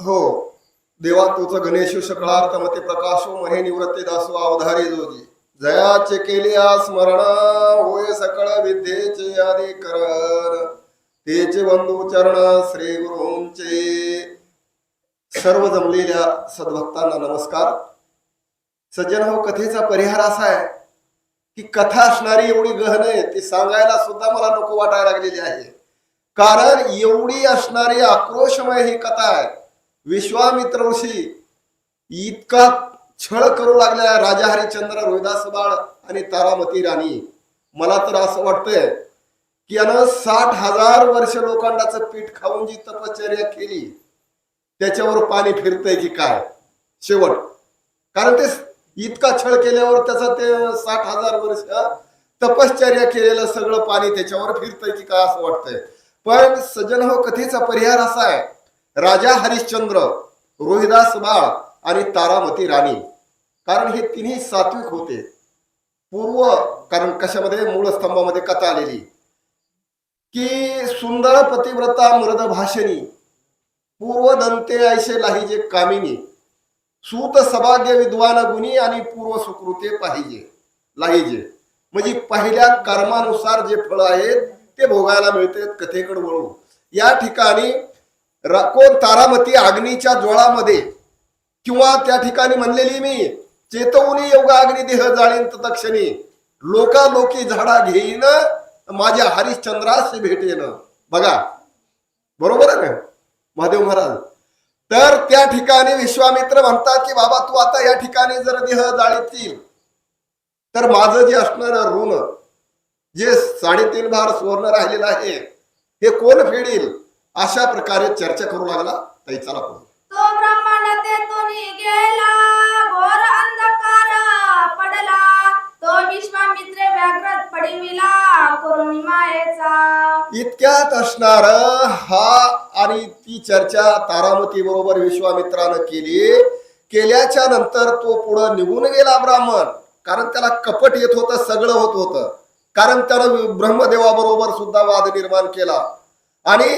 हो. देवा तोच गणेश शकळार्थ मते प्रकाशो महे निवृत्ती दासो अवधारी जोजी जयाचे केले स्मरण होय सकळ विद्येचे आदी करण तेचे बंधू चरण श्री गुरूंचे. सर्व जमलेल्या सद्भक्तांना नमस्कार. सज्जन हो कथेचा परिहार असा आहे की कथा असणारी एवढी गहन आहे ती सांगायला सुद्धा मला नको वाटायला लागलेली आहे. कारण एवढी असणारी आक्रोशमय ही कथा आहे. विश्वामित्र ऋषी इतका छळ करू लागलेला आहे राजा हरिश्चंद्र रोहिदास बाळ आणि तारामती राणी. मला तर असं वाटतंय की यानं साठ हजार वर्ष लोखंडाचं पीठ खाऊन जी तपश्चर्या केली त्याच्यावर पाणी फिरतंय की काय? शेवट. कारण ते इतका छळ केल्यावर त्याचा ते साठ हजार वर्ष तपश्चर्या केलेलं सगळं पाणी त्याच्यावर फिरतंय की काय असं वाटतंय? पण सज्जन हो कथेचा परिहार असा आहे. राजा हरिश्चंद्र रोहिदास बाळ आणि तारामती राणी. कारण हे तिन्ही सात्विक होते. पूर्व कारण कशामध्ये? मूळ स्तंभामध्ये कथा आलेली. की सुंदर पतिव्रता मृद भाषणी पूर्व दंते ऐसे लाहिजे कामिनी सूत सभाग्य विद्वान गुणी आणि पूर्व सुकृते पाहिजे. लाहिजे. म्हणजे पहिल्या कर्मानुसार जे फळ आहेत ते भोगायला मिळते कथेकडे वळू या ठिकाणी कोण तारामती अग्नीच्या ज्वाळामध्ये किंवा त्या ठिकाणी म्हणलेली मी चेतवणी योगा अग्नी देह जाळीन तक्षणी लोका लोकी झाडा घेईन माझ्या हरिश्चंद्राशी भेटेन. बघा. बरोबर आहे ना? महादेव महाराज. तर त्या ठिकाणी विश्वामित्र म्हणतात की बाबा तू आता या ठिकाणी जर देह जाळीतील तर माझं जे असणार ऋण जे साडेतीन भार सुवर्ण राहिलेलं आहे हे कोण फेडील? अशा प्रकारे चर्चा करू लागला ताई चला पुढे. इतक्यात असणार हा आणि ती चर्चा तारामती बरोबर विश्वामित्रानं केली. केल्याच्यानंतर तो पुढं निघून गेला ब्राह्मण. कारण त्याला कपट येत होतं सगळं होत होतं. कारण त्यानं ब्रह्मदेवाबरोबर सुद्धा वाद निर्माण केला. आणि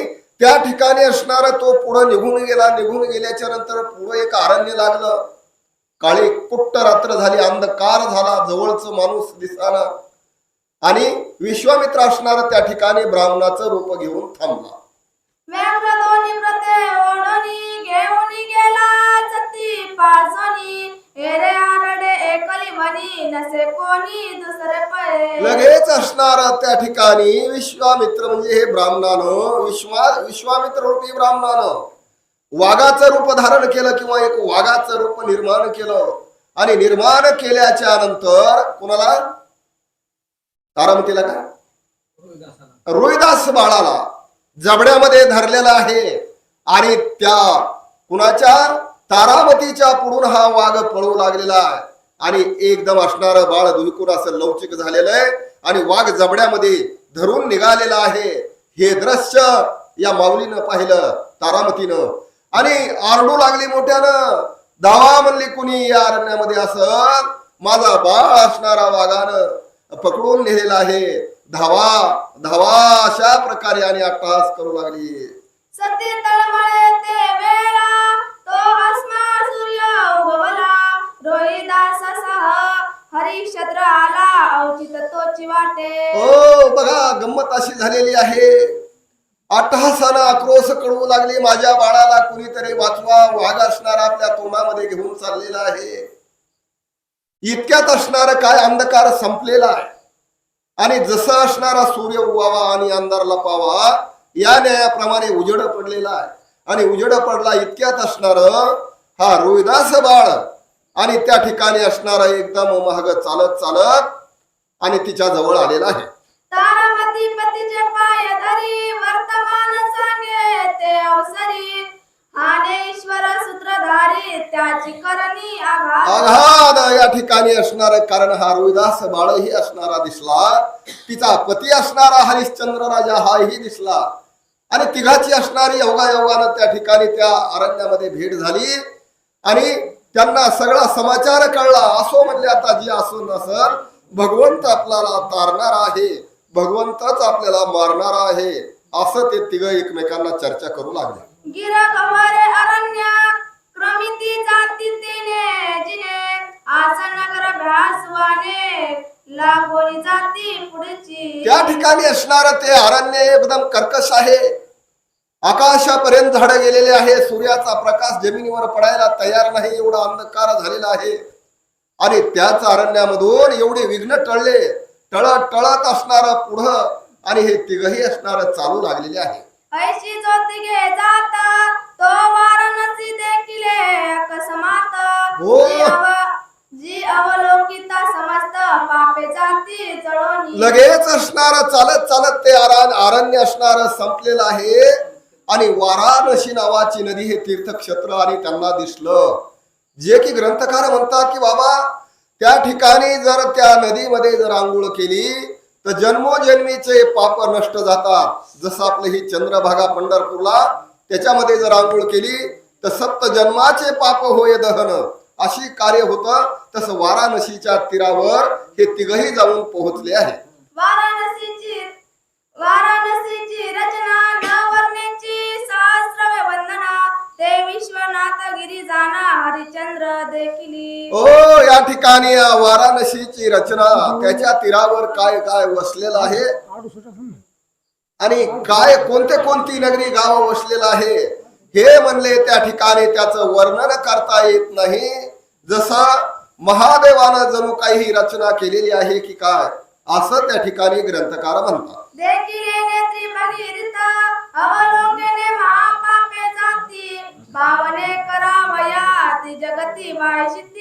त्या ठिकाणी असणारा तो पुढं निघून गेला निघून गेल्याच्यानंतर पुढं एक अरण्य लागलं. काळी कुट्ट रात्र झाली अंधकार झाला जवळचं माणूस दिसाना. आणि विश्वामित्र असणार त्या ठिकाणी ब्राह्मणाचं रूप घेऊन थांबला. व्याघ्र दोन्ही ओढणी घेऊन गेला जती हेरे आरडे एकली म्हणी नसे कोणी दुसरे पळे. लगेच असणार त्या ठिकाणी विश्वामित्र म्हणजे हे ब्राह्मणानं विश्वा विश्वामित्र रूपी ब्राह्मणानं वाघाचं रूप धारण केलं किंवा एक वाघाचं रूप निर्माण केलं. आणि निर्माण केल्याच्यानंतर कुणाला? तारामतीला का? रोहिदास बाळाला जबड्यामध्ये धरलेला आहे. आणि त्या कुणाच्या? तारामतीच्या पुढून हा वाघ पळू लागलेला आहे. आणि एकदम असणार बाळ दुलकून असं लवचिक झालेलं आहे. आणि वाघ जबड्यामध्ये धरून निघालेला आहे. हे दृश्य या माऊलीनं पाहिलं तारामतीनं. आणि आरडू लागली मोठ्यानं. दावा म्हणली कुणी या अरण्यामध्ये असं? माझा बाळ असणारा वाघानं पकडून नेलेला आहे. धावा धावा अशा प्रकारे आणि अट्टहास करू लागली. सती तळमळे ते वेळा तो अस्मा सूर्य उगवला. रोहिदास सह हरिक्षत्र आला अवचित तोची वाटे. हो बघा गंमत अशी झालेली आहे. अट्टहासानं आक्रोश कळवू लागली माझ्या बाळाला कुणीतरी वाचवा वाघ असणार आपल्या तोंडामध्ये घेऊन चाललेला आहे. इतक्यात असणार काय अंधकार संपलेला आहे? आणि जसा असणारा सूर्य उगवावा आणि अंधार लपावा या न्यायाप्रमाणे उजेड पडलेला आहे. आणि उजेड पडला इतक्यात असणार हा रोहिदास बाळ. आणि त्या ठिकाणी असणारा एकदम महाग चालत चालत आणि तिच्या जवळ आलेला आहे. तारामती पतीच्या पाया धरी वर्तमान सांगे ते अवसरी. हाने ईश्वर सूत्रधारी त्याची करणी आघात. या ठिकाणी असणार कारण हा रोहिदास बाळही असणारा दिसला. तिचा पती असणारा हरिश्चंद्र राजा हाही दिसला. आणि तिघाची असणारी योगा योगानं त्या ठिकाणी त्या अरण्यामध्ये भेट झाली. आणि त्यांना सगळा समाचार कळला. असो म्हणजे आता जी असो नसल भगवंत आपल्याला तारणार आहे. भगवंतच आपल्याला मारणार आहे. असं ते तिघ एकमेकांना चर्चा करू लागले. गिरक गवारे अरण्य क्रमिति जाति तेने जिने आसन नगर भ्यासवाने लागोनी जाती पुढची त्या ठिकाणी असणार ते अरण्य एकदम कर्कश आहे. आकाशापर्यंत झाडं गेलेले आहे सूर्याचा प्रकाश जमिनीवर पडायला तयार नाही एवढा अंधकार झालेला आहे. आणि त्याच अरण्यामधून एवढे विघ्न टळले टळत टळत असणार पुढं आणि हे तिघही असणार चालू लागलेले आहे. ऐशी ज्योतिगे जात तो वाराणसी देखिले अकस्मात. हो. जी अव- जी अवलोकिता समस्त पापे जाती जळोनी. लगेच असणार चालत चालत ते आरण अरण्य असणार संपलेलं आहे. आणि वाराणसी नावाची नदी हे तीर्थक्षेत्र आणि त्यांना दिसलं. जे की ग्रंथकार म्हणतात की बाबा त्या ठिकाणी जर त्या नदीमध्ये जर आंघोळ केली तर जन्मोजन्मीचे पाप नष्ट जातात. जसं आपलं ही चंद्रभागा पंढरपूरला त्याच्यामध्ये जर आंघोळ केली तर सप्त जन्माचे पाप होय दहन. अशी कार्य होतं तसं वाराणसीच्या तीरावर हे तिघही जाऊन पोहोचले आहे वाराणसीची वाराणसीची रचना गिरी जाना हरिचंद्र देखिली. ओ या ठिकाणी वाराणसीची रचना त्याच्या तीरावर काय काय वसलेलं आहे? आणि काय कोणते कोणती नगरी गाव वसलेलं आहे? हे म्हणले त्या ठिकाणी त्याचं वर्णन करता येत नाही. जसा महादेवानं जणू काही रचना केलेली आहे की काय? असं त्या ठिकाणी ग्रंथकार म्हणतात.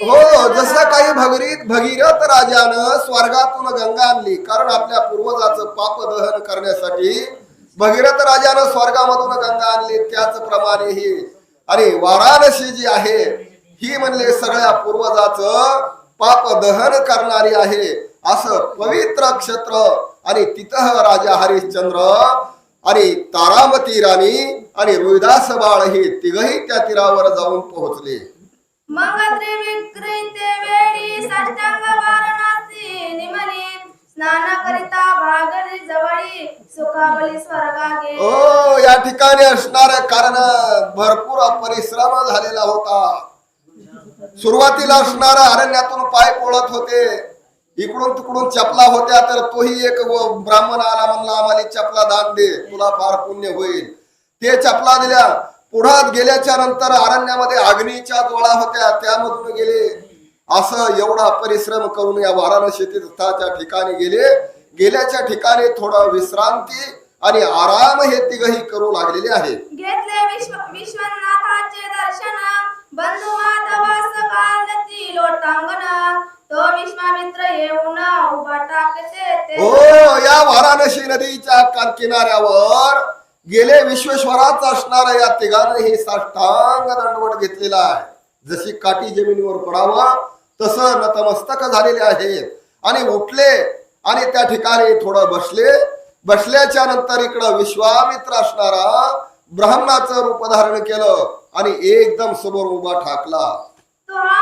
हो जसं काही भगीरथ भगीरथ राजानं स्वर्गातून गंगा आणली कारण आपल्या पूर्वजाचं पाप दहन करण्यासाठी भगीरथ राजानं स्वर्गामधून गंगा आणली त्याचप्रमाणे ही आणि वाराणसी जी आहे ही म्हणले सगळ्या पूर्वजाचं पाप दहन करणारी आहे. असं पवित्र क्षेत्र आणि तिथं राजा हरिश्चंद्र आणि तारामती राणी आणि रोहिदास बाळ हे तिघही त्या तीरावर जाऊन पोहोचले. मग त्रिविक्रते वेळी साष्टांग वाराणसी निमली स्नान करिता भागरी जवळी सुखावली स्वर्गागे. ओ या ठिकाणी असणार कारण भरपूर परिश्रम झालेला होता. सुरुवातीला असणार अरण्यातून पाय पोळत होते. इकडून तिकडून चपला होत्या तर तोही एक ब्राह्मण आला म्हणला आम्हाला चपला दान दे तुला फार पुण्य होईल. ते चपला दिल्या. पुढात गेल्याच्यानंतर अरण्यामध्ये अग्नीच्या ज्वाळा होत्या त्यामधून गेले. असं एवढा परिश्रम करून या वाराणसी तीर्थाच्या ठिकाणी गेले. गेल्याच्या ठिकाणी थोडा विश्रांती आणि आराम हे तिघही करू लागलेले आहे घेतले विश्व लोटांगण. तो विश्वामित्र येऊन उभा टाकते हो या वाराणसी नदीच्या किनाऱ्यावर गेले विश्वेश्वराच असणाऱ्या या तिघांनी हे साष्टांग दंडवट घेतलेला आहे. जशी काठी जमिनीवर पडावा तसं नतमस्तक झालेले आहेत. आणि उठले आणि त्या ठिकाणी थोडं बसले. बसल्याच्या नंतर इकडं विश्वामित्र असणारा ब्राह्मणाचं रूप धारण केलं. आणि एकदम समोर उभा ठाकला. तो हा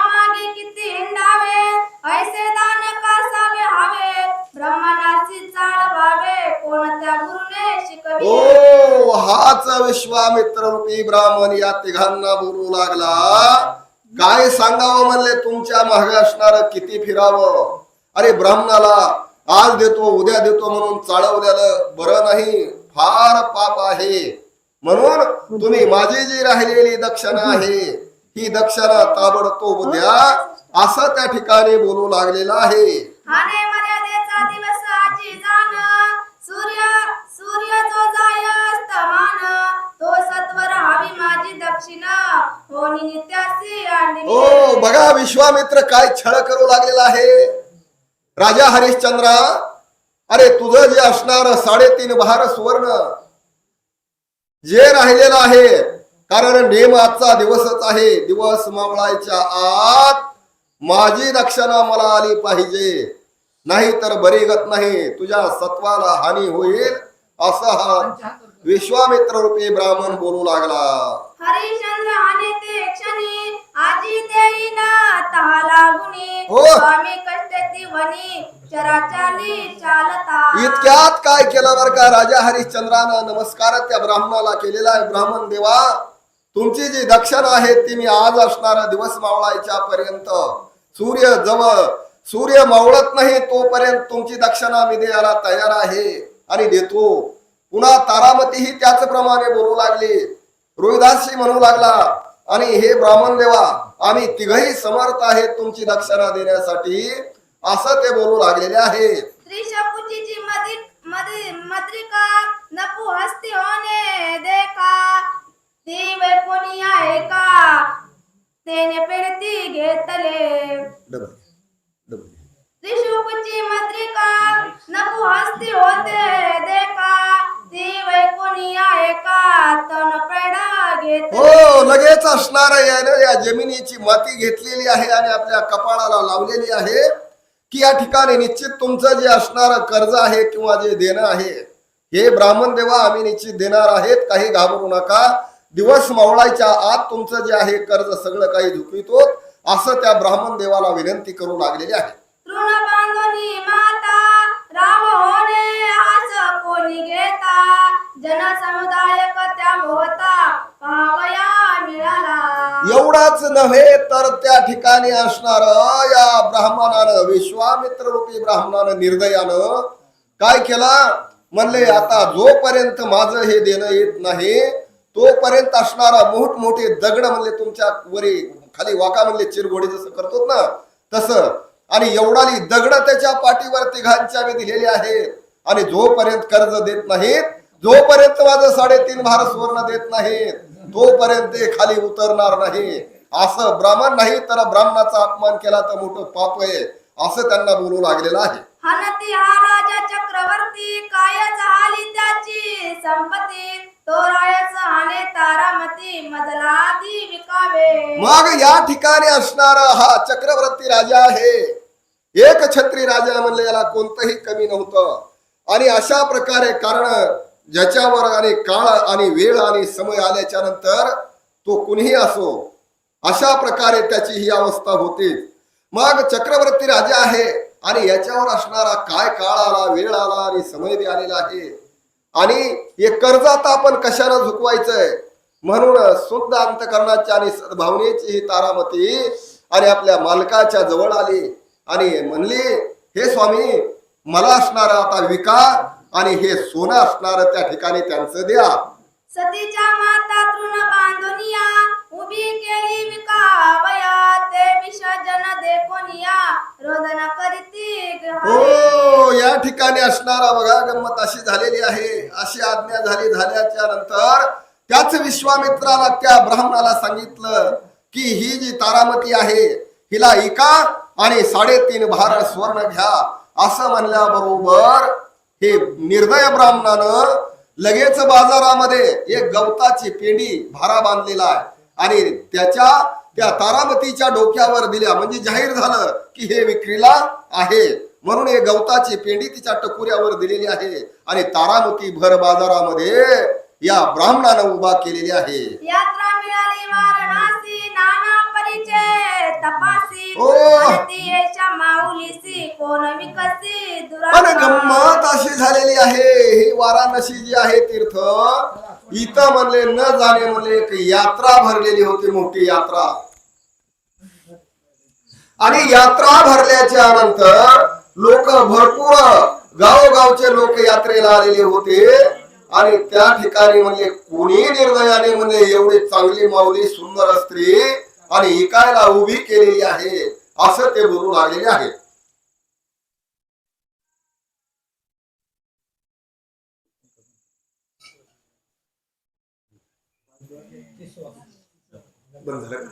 ओ हाच विश्वामित्र रूपी ब्राह्मण या तिघांना बोलू लागला. काय सांगावं म्हणले तुमच्या मागे असणार किती फिरावं? अरे ब्राह्मणाला आज देतो उद्या देतो म्हणून चाळवलेलं बरं नाही. फार पाप आहे. म्हणून तुम्ही माझी जी राहिलेली दक्षिणा आहे ही दक्षिणा ताबडतोब द्या. असं त्या ठिकाणी बोलू लागलेलं आहे. हाने मर्यादेचा दिवस आजी जाण. सूर्य सूर्य जो जाय अस्तमान. तो सत्वर हवी माझी दक्षिणा. होनी नित्यासी आणि ओ बघा विश्वामित्र काय छळ करू लागलेला आहे. राजा हरिश्चंद्रा अरे तुझं जे असणार साडेतीन भार सुवर्ण जे राहिलेलं आहे कारण नेम आजचा दिवसच आहे. दिवस मावळायच्या आत माझी रक्षणा मला आली पाहिजे. नाही तर बरी गत नाही. तुझ्या सत्वाला हानी होईल असा हा विश्वामित्र रूपी ब्राह्मण बोलू लागला हरिश्चंद्र आणि ते क्षणी आजी देईना तहा लागुनी हो. स्वामी कष्ट ती वनी चराचाली चालता इतक्यात काय केलं बरं का राजा हरिश्चंद्रानं नमस्कार त्या ब्राह्मणाला केलेला आहे ब्राह्मण देवा तुमची जी दक्षिणा आहे ती मी आज असणार दिवस मावळायच्या पर्यंत सूर्य जवळ सूर्य मावळत नाही तोपर्यंत तुमची दक्षिणा मी द्यायला तयार आहे आणि देतो पुन्हा तारामती ही त्याचप्रमाणे बोलू लागली. रोहिदासही म्हणू लागला आणि हे ब्राह्मण देवा आम्ही तिघही समर्थ आहेत तुमची दक्षिणा देण्यासाठी. असं ते बोलू लागलेले आहे. त्रिशकुची मद्रिका नपु हस्ती होते पेडा हो लगेच असणार यानं. या जमिनीची माती घेतलेली आहे आणि आपल्या कपाळाला लावलेली आहे की या ठिकाणी निश्चित तुमचं जे असणार कर्ज आहे किंवा जे देणं आहे हे ब्राह्मण देवा आम्ही निश्चित देणार आहेत. काही घाबरू नका. दिवस मावळायच्या आत तुमचं जे आहे कर्ज सगळं काही झुकवितो असं त्या ब्राह्मण देवाला विनंती करू लागलेली आहे. माता राम होणे आज कोणी घेता त्या होता पावया मिळाला. एवढाच नव्हे तर त्या ठिकाणी असणार या ब्राह्मणानं विश्वामित्र रूपी ब्राह्मणानं निर्दयानं काय केला? म्हणले आता जोपर्यंत माझं हे देणं येत नाही तोपर्यंत असणारा मोठमोठे दगड म्हणले तुमच्या वरी खाली वाका म्हणले चिरगोडी जसं करतो ना तसं. आणि एवढाली दगड त्याच्या पाठीवर तिघांच्या मी दिलेली आहेत. आणि जोपर्यंत कर्ज देत नाहीत जोपर्यंत माझं साडेतीन भार सुवर्ण देत नाहीत तोपर्यंत ते खाली उतरणार नाही. असं ब्राह्मण नाही तर ब्राह्मणाचा अपमान केला तर मोठं पाप आहे असं त्यांना बोलू लागलेलं आहे. हनती हा राजा चक्रवर्ती काय झाली त्याची संपत्ती तो रायच हाने तारामती मजला आधी विकावे. मग या ठिकाणी असणारा हा चक्रवर्ती राजा आहे. एक छत्री राजा म्हणले याला कोणतंही कमी नव्हतं. आणि अशा प्रकारे कारण ज्याच्यावर आणि काळ आणि वेळ आणि समय आल्याच्यानंतर तो कुणीही असो अशा प्रकारे त्याची ही अवस्था होते. मग चक्रवर्ती राजा आहे आणि याच्यावर असणारा काय काळ आला वेळ आला आणि समय बी आलेला आहे. आणि हे कर्ज आता आपण कशाला झुकवायचंय? म्हणून शुद्ध अंतकरणाची आणि सद्भावनेची ही तारामती आणि आपल्या मालकाच्या जवळ आली आणि म्हणली हे स्वामी मला असणारा आता विकार आणि हे सोनं असणार त्या ठिकाणी त्यांचं द्या. सतीच्या माता तृण बांधुनिया उभी केली विकावया ते विसर्जन देखोनिया रोदन करीती हो या ठिकाणी असणारा बघा गंमत अशी झालेली आहे. अशी आज्ञा झाली झाल्याच्यानंतर त्याच विश्वामित्राला त्या ब्राह्मणाला सांगितलं की ही जी तारामती आहे हिला इका आणि साडेतीन भार स्वर्ण घ्या. असं म्हणल्याबरोबर हे निर्दय ब्राह्मणानं लगेच बाजारामध्ये एक गवताची पेंडी भारा बांधलेला आहे. आणि त्याच्या त्या तारामतीच्या डोक्यावर दिल्या. म्हणजे जाहीर झालं की हे विक्रीला आहे. म्हणून हे गवताची पेंडी तिच्या टकुऱ्यावर दिलेली आहे. आणि तारामती भर बाजारामध्ये या ब्राह्मणानं उभा केलेली आहे. परिचय तपासी ओ. भारती येशा माऊलीसी कोण विकसी पण गंमत अशी झालेली आहे ही वाराणसी जी आहे तीर्थ इथं म्हणले न जाणे म्हणले एक यात्रा भरलेली होती मोठी यात्रा. आणि यात्रा भरल्याच्या नंतर लोक भरपूर गावोगावचे लोक यात्रेला आलेले होते. आणि त्या ठिकाणी म्हणजे कोणी निर्णयाने म्हणजे एवढी चांगली माऊली सुंदर स्त्री आणि इकायला उभी केलेली आहे असं ते बोलू लागलेले आहे बंद झालं.